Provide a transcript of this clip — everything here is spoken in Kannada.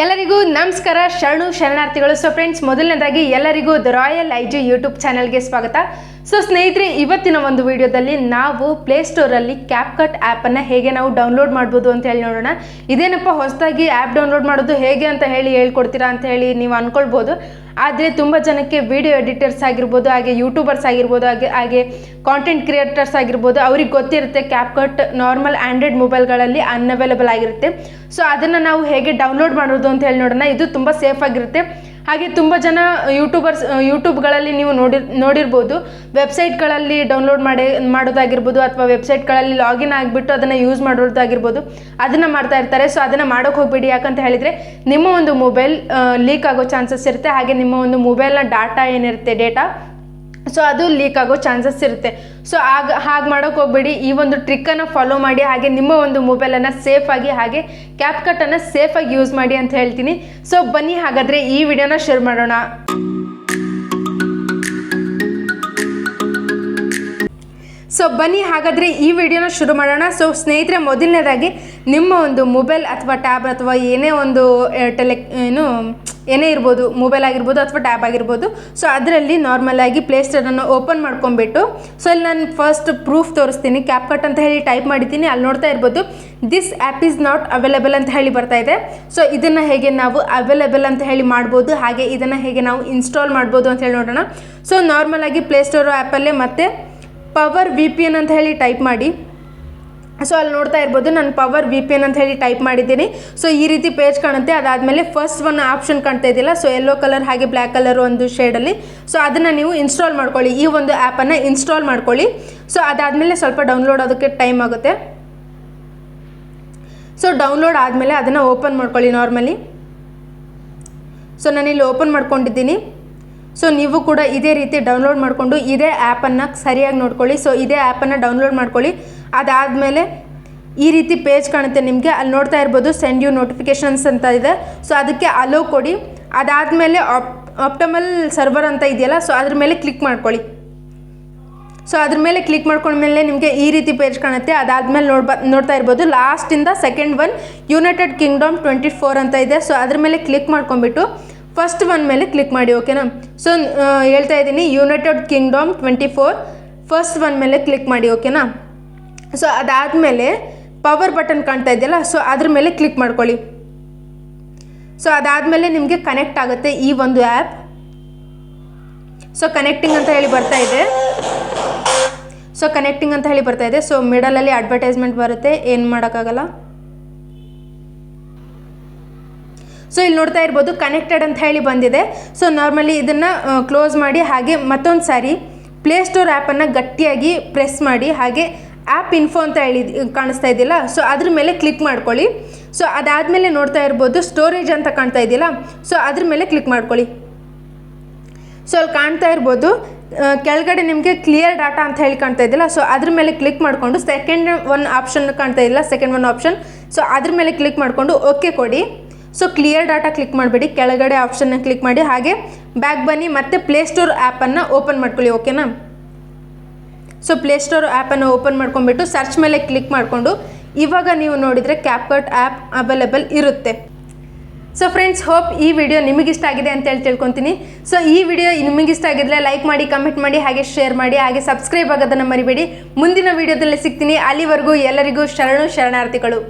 ಎಲ್ಲರಿಗೂ ನಮಸ್ಕಾರ. ಶರಣು ಶರಣಾರ್ಥಿಗಳು. ಸೊ ಫ್ರೆಂಡ್ಸ್ ಮೊದಲನೇದಾಗಿ ಎಲ್ಲರಿಗೂ the royal I G YouTube ಚಾನಲ್ಗೆ ಸ್ವಾಗತ. ಸೊ ಸ್ನೇಹಿತರೆ, ಇವತ್ತಿನ ಒಂದು ವಿಡಿಯೋದಲ್ಲಿ ನಾವು ಪ್ಲೇಸ್ಟೋರಲ್ಲಿ ಕ್ಯಾಪ್ಕಟ್ ಆ್ಯಪನ್ನು ಹೇಗೆ ನಾವು ಡೌನ್ಲೋಡ್ ಮಾಡ್ಬೋದು ಅಂತ ಹೇಳಿ ನೋಡೋಣ. ಇದೇನಪ್ಪ, ಹೊಸದಾಗಿ ಆ್ಯಪ್ ಡೌನ್ಲೋಡ್ ಮಾಡೋದು ಹೇಗೆ ಅಂತ ಹೇಳಿ ಹೇಳ್ಕೊಡ್ತೀರಾ ಅಂತ ಹೇಳಿ ನೀವು ಅಂದ್ಕೊಳ್ಬೋದು ಆದರೆ ತುಂಬ ಜನಕ್ಕೆ ವಿಡಿಯೋ ಎಡಿಟರ್ಸ್ ಆಗಿರ್ಬೋದು, ಹಾಗೆ ಯೂಟ್ಯೂಬರ್ಸ್ ಆಗಿರ್ಬೋದು, ಹಾಗೆ ಹಾಗೆ ಕಾಂಟೆಂಟ್ ಕ್ರಿಯೇಟರ್ಸ್ ಆಗಿರ್ಬೋದು, ಅವ್ರಿಗೆ ಗೊತ್ತಿರುತ್ತೆ ಕ್ಯಾಪ್ ಕಟ್ ನಾರ್ಮಲ್ ಆ್ಯಂಡ್ರಾಯ್ಡ್ ಮೊಬೈಲ್ಗಳಲ್ಲಿ ಅನ್ಅವೈಲಬಲ್ ಆಗಿರುತ್ತೆ. ಸೊ ಅದನ್ನು ನಾವು ಹೇಗೆ ಡೌನ್ಲೋಡ್ ಮಾಡೋದು ಅಂತ ಹೇಳಿ ನೋಡೋಣ. ಇದು ತುಂಬ ಸೇಫ್ ಆಗಿರುತ್ತೆ. ಹಾಗೆ ತುಂಬ ಜನ ಯೂಟ್ಯೂಬರ್ಸ್ ಯೂಟ್ಯೂಬ್ಗಳಲ್ಲಿ ನೀವು ನೋಡಿ, ನೋಡಿರ್ಬೋದು. ವೆಬ್ಸೈಟ್ಗಳಲ್ಲಿ ಡೌನ್ಲೋಡ್ ಮಾಡಿ, ಮಾಡೋದಾಗಿರ್ಬೋದು ಅಥವಾ ವೆಬ್ಸೈಟ್ಗಳಲ್ಲಿ ಲಾಗಿನ್ ಆಗಿಬಿಟ್ಟು ಅದನ್ನು ಯೂಸ್ ಮಾಡೋದಾಗಿರ್ಬೋದು. ಅದನ್ನು ಮಾಡ್ತಾ ಇರ್ತಾರೆ. ಸೊ ಅದನ್ನು ಮಾಡೋಕ್ಕೆ ಹೋಗ್ಬೇಡಿ. ಯಾಕಂತ ಹೇಳಿದರೆ, ನಿಮ್ಮ ಒಂದು ಮೊಬೈಲ್ ಲೀಕ್ ಆಗೋ ಚಾನ್ಸಸ್ ಇರುತ್ತೆ. ಹಾಗೆ ನಿಮ್ಮ ಒಂದು ಮೊಬೈಲ್ನ ಡಾಟಾ ಏನಿರುತ್ತೆ ಡೇಟಾ ಸೊ ಅದು ಲೀಕ್ ಆಗೋ ಚಾನ್ಸಸ್ ಇರುತ್ತೆ. ಸೊ ಆಗ, ಹಾಗೆ ಮಾಡೋಕೆ ಹೋಗ್ಬೇಡಿ. ಈ ಒಂದು ಟ್ರಿಕ್ಕನ್ನು ಫಾಲೋ ಮಾಡಿ, ಹಾಗೆ ನಿಮ್ಮ ಒಂದು ಮೊಬೈಲನ್ನು ಸೇಫಾಗಿ ಹಾಗೆ ಕ್ಯಾಪ್ ಕಟ್ಟನ್ನು ಸೇಫಾಗಿ ಯೂಸ್ ಮಾಡಿ ಅಂತ ಹೇಳ್ತೀನಿ. ಸೊ ಬನ್ನಿ ಹಾಗಾದರೆ ಈ ವಿಡಿಯೋನ ಶೇರ್ ಮಾಡೋಣ. ಸೊ ಬನ್ನಿ ಹಾಗಾದರೆ ಈ ವಿಡಿಯೋನ ಶುರು ಮಾಡೋಣ. ಸೊ ಸ್ನೇಹಿತರೆ, ಮೊದಲನೇದಾಗಿ ನಿಮ್ಮ ಒಂದು ಮೊಬೈಲ್ ಅಥವಾ ಟ್ಯಾಬ್ ಅಥವಾ ಏನೇ ಒಂದು ಟೆಲೆ ಏನು ಏನೇ ಇರ್ಬೋದು ಮೊಬೈಲ್ ಆಗಿರ್ಬೋದು ಅಥವಾ ಟ್ಯಾಬ್ ಆಗಿರ್ಬೋದು. ಸೊ ಅದರಲ್ಲಿ ನಾರ್ಮಲಾಗಿ ಪ್ಲೇಸ್ಟೋರನ್ನು ಓಪನ್ ಮಾಡ್ಕೊಂಬಿಟ್ಟು ಸೊ ಇಲ್ಲಿ ನಾನು ಫಸ್ಟ್ ಪ್ರೂಫ್ ತೋರಿಸ್ತೀನಿ. ಕ್ಯಾಪ್ಕಟ್ ಅಂತ ಹೇಳಿ ಟೈಪ್ ಮಾಡಿದ್ದೀನಿ. ಅಲ್ಲಿ ನೋಡ್ತಾ ಇರ್ಬೋದು this app is not available ಅಂತ ಹೇಳಿ ಬರ್ತಾ ಇದೆ. ಸೊ ಇದನ್ನು ಹೇಗೆ ನಾವು ಅವೈಲೇಬಲ್ ಅಂತ ಹೇಳಿ ಮಾಡ್ಬೋದು, ಹಾಗೆ ಇದನ್ನು ಹೇಗೆ ನಾವು ಇನ್ಸ್ಟಾಲ್ ಮಾಡ್ಬೋದು ಅಂತ ಹೇಳಿ ನೋಡೋಣ. ಸೊ ನಾರ್ಮಲಾಗಿ ಪ್ಲೇಸ್ಟೋರ್ ಆ್ಯಪಲ್ಲೇ ಮತ್ತೆ ಪವರ್ ವಿ ಪಿ ಎನ್ ಅಂತ ಹೇಳಿ ಟೈಪ್ ಮಾಡಿ. ಸೊ ಅಲ್ಲಿ ನೋಡ್ತಾ ಇರ್ಬೋದು, ನಾನು ಪವರ್ ವಿ ಪಿ ಎನ್ ಅಂತ ಹೇಳಿ ಟೈಪ್ ಮಾಡಿದ್ದೀನಿ. ಸೊ ಈ ರೀತಿ ಪೇಜ್ ಕಾಣುತ್ತೆ. ಅದಾದಮೇಲೆ ಫಸ್ಟ್ ಒನ್ ಆಪ್ಷನ್ ಕಾಣ್ತಾ ಇದ್ದಿಲ್ಲ. ಸೊ ಎಲ್ಲೋ ಕಲರ್ ಹಾಗೆ ಬ್ಲ್ಯಾಕ್ ಕಲರ್ ಒಂದು ಶೇಡಲ್ಲಿ ಸೊ ಅದನ್ನು ನೀವು ಇನ್ಸ್ಟಾಲ್ ಮಾಡ್ಕೊಳ್ಳಿ. ಈ ಒಂದು ಆ್ಯಪನ್ನು ಇನ್ಸ್ಟಾಲ್ ಮಾಡ್ಕೊಳ್ಳಿ. ಸೊ ಅದಾದಮೇಲೆ ಸ್ವಲ್ಪ ಡೌನ್ಲೋಡ್ ಅದಕ್ಕೆ ಟೈಮ್ ಆಗುತ್ತೆ. ಸೊ ಡೌನ್ಲೋಡ್ ಆದಮೇಲೆ ಅದನ್ನು ಓಪನ್ ಮಾಡ್ಕೊಳ್ಳಿ ನಾರ್ಮಲಿ ಸೊ ನಾನಿಲ್ಲಿ ಓಪನ್ ಮಾಡ್ಕೊಂಡಿದ್ದೀನಿ. ಸೊ ನೀವು ಕೂಡ ಇದೇ ರೀತಿ ಡೌನ್ಲೋಡ್ ಮಾಡಿಕೊಂಡು ಇದೇ ಆ್ಯಪನ್ನು ಸರಿಯಾಗಿ ನೋಡ್ಕೊಳ್ಳಿ. ಸೊ ಇದೇ ಆ್ಯಪನ್ನು ಡೌನ್ಲೋಡ್ ಮಾಡ್ಕೊಳ್ಳಿ. ಅದಾದಮೇಲೆ ಈ ರೀತಿ ಪೇಜ್ ಕಾಣುತ್ತೆ ನಿಮಗೆ. ಅಲ್ಲಿ ನೋಡ್ತಾ ಇರ್ಬೋದು ಸೆಂಡ್ ಯು ನೋಟಿಫಿಕೇಷನ್ಸ್ ಅಂತ ಇದೆ. ಸೊ ಅದಕ್ಕೆ ಅಲೋ ಕೊಡಿ. ಅದಾದಮೇಲೆ ಆಪ್ ಆಪ್ಟಮಲ್ ಸರ್ವರ್ ಅಂತ ಇದೆಯಲ್ಲ ಸೊ ಅದ್ರ ಮೇಲೆ ಕ್ಲಿಕ್ ಮಾಡ್ಕೊಳ್ಳಿ. ಸೊ ಅದ್ರ ಮೇಲೆ ಕ್ಲಿಕ್ ಮಾಡ್ಕೊಂಡ್ಮೇಲೆ ನಿಮಗೆ ಈ ರೀತಿ ಪೇಜ್ ಕಾಣುತ್ತೆ. ಅದಾದಮೇಲೆ ನೋಡ್ಬ, ನೋಡ್ತಾ ಇರ್ಬೋದು ಲಾಸ್ಟಿಂದ second one United Kingdom twenty four ಅಂತ ಇದೆ. ಸೊ ಅದ್ರ ಮೇಲೆ ಕ್ಲಿಕ್ ಮಾಡ್ಕೊಂಬಿಟ್ಟು ಫಸ್ಟ್ ಒನ್ ಮೇಲೆ ಕ್ಲಿಕ್ ಮಾಡಿ ಓಕೆನಾ ಸೊ ಹೇಳ್ತಾ ಇದ್ದೀನಿ United Kingdom twenty four first one ಮೇಲೆ ಕ್ಲಿಕ್ ಮಾಡಿ ಓಕೆನಾ ಸೊ ಅದಾದಮೇಲೆ ಪವರ್ ಬಟನ್ ಕಾಣ್ತಾ ಇದೆಯಲ್ಲ ಸೊ ಅದ್ರ ಮೇಲೆ ಕ್ಲಿಕ್ ಮಾಡ್ಕೊಳ್ಳಿ. ಸೊ ಅದಾದಮೇಲೆ ನಿಮಗೆ ಕನೆಕ್ಟ್ ಆಗುತ್ತೆ ಈ ಒಂದು ಆ್ಯಪ್ ಸೊ ಕನೆಕ್ಟಿಂಗ್ ಅಂತ ಹೇಳಿ ಬರ್ತಾ ಇದೆ. ಸೊ ಕನೆಕ್ಟಿಂಗ್ ಅಂತ ಹೇಳಿ ಬರ್ತಾ ಇದೆ. ಸೊ ಮಿಡಲಲ್ಲಿ ಅಡ್ವರ್ಟೈಸ್ಮೆಂಟ್ ಬರುತ್ತೆ, ಏನು ಮಾಡೋಕ್ಕಾಗಲ್ಲ. ಸೊ ಇಲ್ಲಿ ನೋಡ್ತಾ ಇರ್ಬೋದು ಕನೆಕ್ಟೆಡ್ ಅಂತ ಹೇಳಿ ಬಂದಿದೆ. ಸೊ ನಾರ್ಮಲಿ ಇದನ್ನು ಕ್ಲೋಸ್ ಮಾಡಿ, ಹಾಗೆ ಮತ್ತೊಂದು ಸಾರಿ ಪ್ಲೇಸ್ಟೋರ್ ಆ್ಯಪನ್ನು ಗಟ್ಟಿಯಾಗಿ ಪ್ರೆಸ್ ಮಾಡಿ, ಹಾಗೆ ಆ್ಯಪ್ ಇನ್ಫೋ ಅಂತ ಹೇಳಿ ಕಾಣಿಸ್ತಾ ಇದೆಯಲ್ಲ, ಸೊ ಅದ್ರ ಮೇಲೆ ಕ್ಲಿಕ್ ಮಾಡ್ಕೊಳ್ಳಿ. ಸೊ ಅದಾದಮೇಲೆ ನೋಡ್ತಾ ಇರ್ಬೋದು ಸ್ಟೋರೇಜ್ ಅಂತ ಕಾಣ್ತಾ ಇದೆಯಲ್ಲ, ಸೊ ಅದ್ರ ಮೇಲೆ ಕ್ಲಿಕ್ ಮಾಡ್ಕೊಳ್ಳಿ. ಸೊ ಅಲ್ಲಿ ಕಾಣ್ತಾ ಇರ್ಬೋದು ಕೆಳಗಡೆ ನಿಮಗೆ ಕ್ಲಿಯರ್ ಡಾಟಾ ಅಂತ ಹೇಳಿ ಕಾಣ್ತಾ ಇದ್ದಿಲ್ಲ ಸೊ ಅದ್ರ ಮೇಲೆ ಕ್ಲಿಕ್ ಮಾಡಿಕೊಂಡು ಸೆಕೆಂಡ್ ಒನ್ ಆಪ್ಷನ್ ಕಾಣ್ತಾ ಇಲ್ಲ ಸೆಕೆಂಡ್ ಒನ್ ಆಪ್ಷನ್ ಸೊ ಅದ್ರ ಮೇಲೆ ಕ್ಲಿಕ್ ಮಾಡಿಕೊಂಡು ಓಕೆ ಕೊಡಿ. ಸೊ ಕ್ಲಿಯರ್ ಡಾಟಾ ಕ್ಲಿಕ್ ಮಾಡಬೇಡಿ, ಕೆಳಗಡೆ ಆಪ್ಷನ್ನ ಕ್ಲಿಕ್ ಮಾಡಿ, ಹಾಗೆ ಬ್ಯಾಕ್ ಬನ್ನಿ, ಮತ್ತು ಪ್ಲೇಸ್ಟೋರ್ ಆ್ಯಪನ್ನು ಓಪನ್ ಮಾಡ್ಕೊಳ್ಳಿ, ಓಕೆನಾ? ಸೊ ಪ್ಲೇಸ್ಟೋರ್ ಆ್ಯಪನ್ನು ಓಪನ್ ಮಾಡ್ಕೊಂಡ್ಬಿಟ್ಟು ಸರ್ಚ್ ಮೇಲೆ ಕ್ಲಿಕ್ ಮಾಡಿಕೊಂಡು ಇವಾಗ ನೀವು ನೋಡಿದರೆ ಕ್ಯಾಪ್ಕಟ್ ಆ್ಯಪ್ ಅವೈಲೇಬಲ್ ಇರುತ್ತೆ. ಸೊ ಫ್ರೆಂಡ್ಸ್ ಹೋಪ್ ಈ ವಿಡಿಯೋ ನಿಮಗಿಷ್ಟ ಆಗಿದೆ ಅಂತ ಹೇಳಿ ತಿಳ್ಕೊತೀನಿ. ಸೊ ಈ ವಿಡಿಯೋ ನಿಮಗಿಷ್ಟ ಆಗಿದ್ರೆ ಲೈಕ್ ಮಾಡಿ ಕಮೆಂಟ್ ಮಾಡಿ, ಹಾಗೆ ಶೇರ್ ಮಾಡಿ, ಹಾಗೆ ಸಬ್ಸ್ಕ್ರೈಬ್ ಆಗೋದನ್ನು ಮರಿಬೇಡಿ. ಮುಂದಿನ ವಿಡಿಯೋದಲ್ಲಿ ಸಿಗ್ತೀನಿ. ಅಲ್ಲಿವರೆಗೂ ಎಲ್ಲರಿಗೂ ಶರಣು, ಶರಣಾರ್ಥಿಗಳು.